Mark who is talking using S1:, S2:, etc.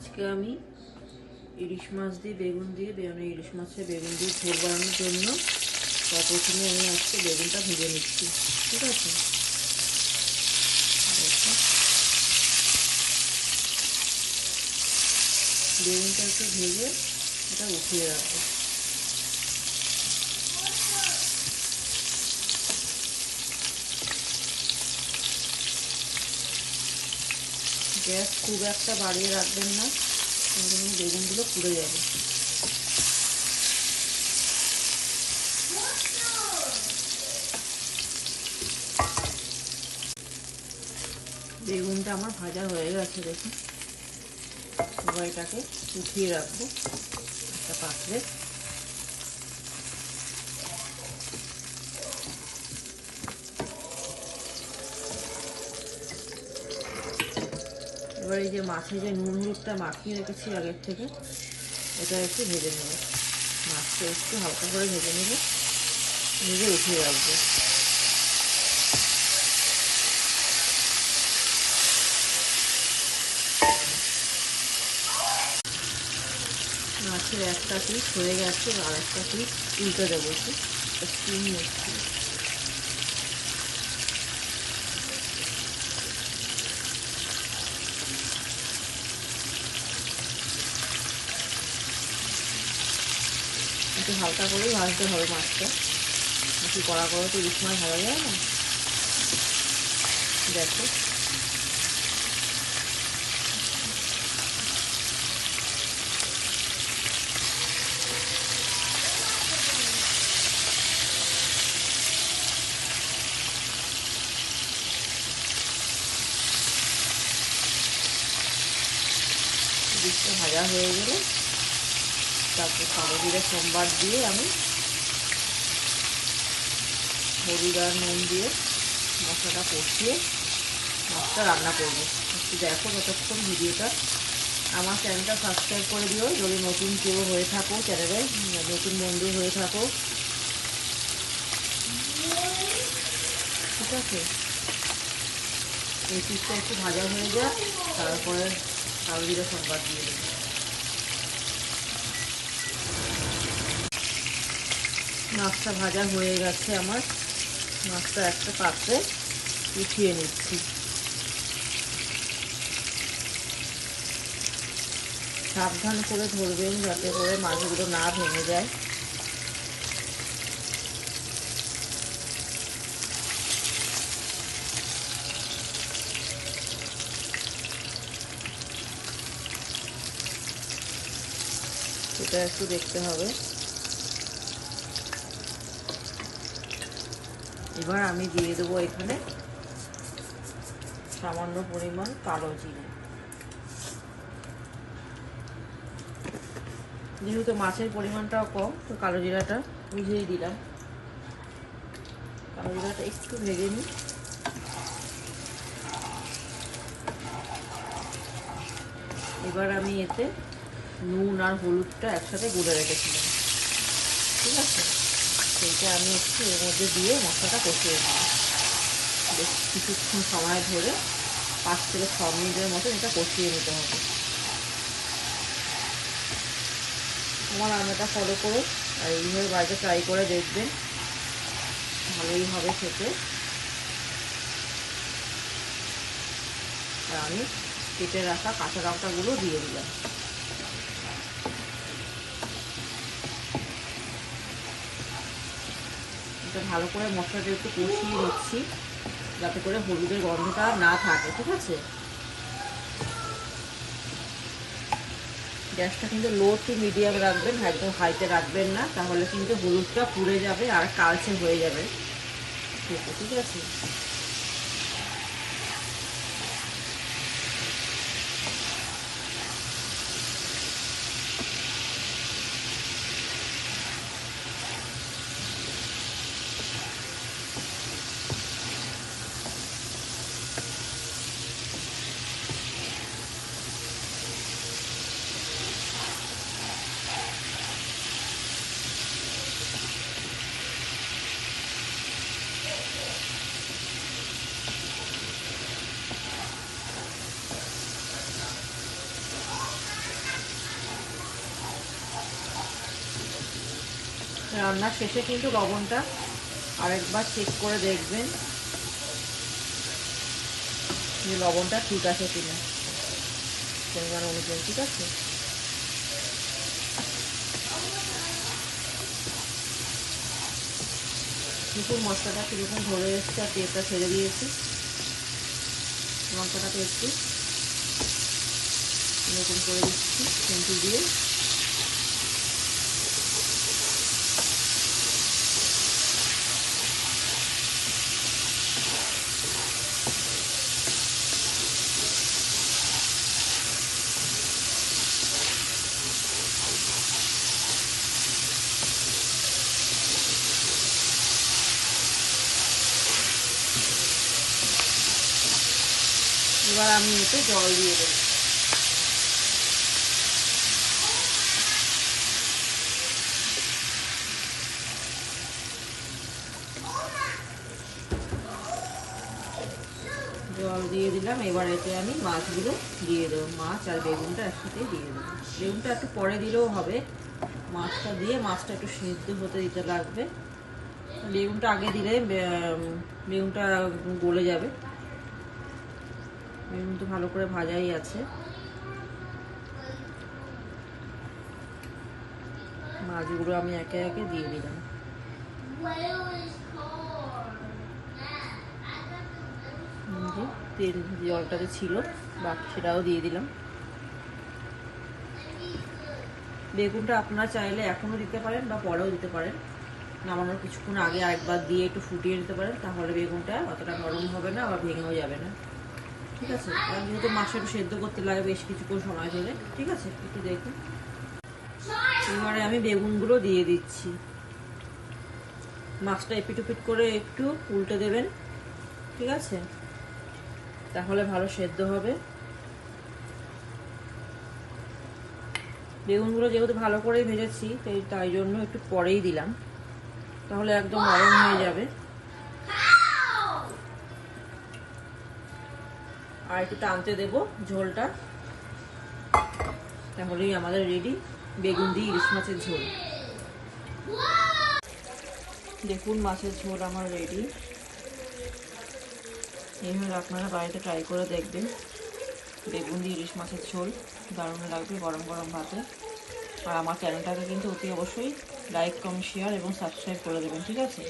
S1: আজকে আমি ইলিশ মাছ দিয়ে, বেগুন দিয়ে বেগুনে ইলিশ মাছের বেগুন দিয়ে ঝোল বানানোর জন্য তা প্রথমে আমি আজকে বেগুনটা ভেজে নিচ্ছি, ঠিক আছে? বেগুনটাকে ভেজে এটা উঠিয়ে রাখব। গ্যাস খুব একটা বাড়িয়ে রাখবেন না। বেগুনগুলো পুড়ে যাবে। বেগুনটা আমার ভাজা হয়ে গেছে, দেখুন। এবার এটাকে উঠিয়ে রাখব একটা পাত্রে। এবার এই যে মাছে যে নুন হলুদটা মাখিয়ে রেখেছি আগের থেকে, এটা একটু ভেজে নেব। মাছটা একটু হালকা করে ভেজে নেব। ভেজে উঠিয়ে রাখব। মাছের একটা পিস হয়ে গেছে, আর একটা পিস উল্টে দেবো একটু। স্টিম একটু হালকা করেই ভাজতে হবে মাছটা। একটু কড়া করে তো ইলিশ মাছ ভাজা যায় না। দেখো। ইলিশটা ভাজা হয়ে গেলে তারপর কালো জিরে সোমবার দিয়ে আমি হলুদ আর নুন দিয়ে মশলাটা কষিয়ে মাছটা রান্না করব। একটু দেখো যতক্ষণ ভিডিওটা আমার চ্যানেলটা সাবস্ক্রাইব করে দিও, যদি নতুন কেউ হয়ে থাকো চ্যানেলে নতুন বন্ধু হয়ে থাকো। ঠিক আছে? এই পিসটা একটু ভাজা হয়ে যায় তারপরে কালো সোমবার দিয়ে দেবো। মাছটা ভাজা হয়ে গেছে আমার। মাছটা একটা পাত্রে উঠিয়ে নিচ্ছি। সাবধান করে ধরবেন যাতে করে মাছগুলো না ভেঙে যায়। এটা একটু দেখতে হবে। এবার আমি দিয়ে দেবো এখানে সামান্য পরিমাণ কালো জিরে। যেহেতু মাছের পরিমাণটাও কম, তো কালো জিরাটা বুঝিয়ে দিলাম। কালো জিরাটা একটু ভেজে নিই। এবার আমি এতে নুন আর হলুদটা একসাথে গুলে রেখেছিলাম। ঠিক আছে? সেইটা আমি একটু এর মধ্যে দিয়ে মশলাটা কষিয়ে দিই বেশ কিছুক্ষণ সময় ধরে পাঁচ থেকে ছ মিনিটের মতন এটা কষিয়ে নিতে হবে। আমার রান্নাটা ফলো করো আর এইভাবে বাড়িতে ট্রাই করে দেখবেন। ভালোই হবে খেতে। আর আমি কেটে রাখা কাঁচা লঙ্কাগুলো দিয়ে দিলাম। ভালো করে মশলাটা একটু কষিয়ে নিচ্ছি, যাতে করে হলুদের গন্ধটা না থাকে, ঠিক আছে? গ্যাসটা কিন্তু লো টু মিডিয়াম রাখবেন, একদম হাইতে রাখবেন না, তাহলে কিন্তু হলুদটা পুড়ে যাবে আর কালচে হয়ে যাবে। ঠিক আছে রান্না শেষে কিন্তু লবণটা আরেকবার চেক করে দেখবেন। যে লবণটা ঠিক আছে কিনা? পরিমাণ অনুযায়ী, ঠিক আছে? দুপুর মশলাটা কীরকম ধরে এসছে আর তেলটা ছেড়ে দিয়েছি। লঙ্কাটাকে একটু এরকম করে দিচ্ছি কিন্তু দিয়ে। এবার আমি এতে জল দিয়ে দেবো। জল দিয়ে দিলাম, এবার এতে আমি মাছগুলো দিয়ে দেবো। মাছ আর বেগুনটা একসাথে দিয়ে দেবো। বেগুনটা একটু পরে দিলেও হবে। মাছটা দিয়ে মাছটা একটু সিদ্ধ হতে দিতে লাগবে। বেগুনটা আগে দিলে বেগুনটা গলে যাবে। বেগুন তো ভালো করে ভাজাই আছে। মাছগুলো আমি একে একে দিয়ে দিলাম। তেল জলটাতে ছিল, বাকি সেটাও দিয়ে দিলাম। বেগুনটা আপনারা চাইলে এখনও দিতে পারেন বা পরেও দিতে পারেন। নামানোর কিছুক্ষণ আগে আরেকবার দিয়ে একটু ফুটিয়ে নিতে পারেন, তাহলে বেগুনটা অতটা নরম হবে না আবার ভেঙেও যাবে না। ঠিক আছে? আর যেহেতু মাছটা একটু সেদ্ধ করতে লাগে, বেশ কিছুক্ষণ সময় ধরে ঠিক আছে? একটু দেখুন। এবারে আমি বেগুনগুলো দিয়ে দিচ্ছি। মাছটা এপিট করে একটু উল্টে দেবেন, ঠিক আছে? তাহলে ভালো সেদ্ধ হবে। বেগুনগুলো যেহেতু ভালো করেই ভেজেছি তাই জন্য একটু পরেই দিলাম। তাহলে একদম নরম হয়ে যাবে। আর একটু টানতে দেবো ঝোলটা। তাহলেই আমাদের রেডি বেগুন দিয়ে ইলিশ মাছের ঝোল। দেখুন মাছের ঝোল আমার রেডি এইভাবে আপনারা বাড়িতে ট্রাই করে দেখবেন। বেগুন দিয়ে ইলিশ মাছের ঝোল দারুণ লাগবে গরম গরম ভাতে। আর আমার চ্যানেলটাকে কিন্তু অতি অবশ্যই লাইক কমেন্ট শেয়ার এবং সাবস্ক্রাইব করে দেবেন, ঠিক আছে?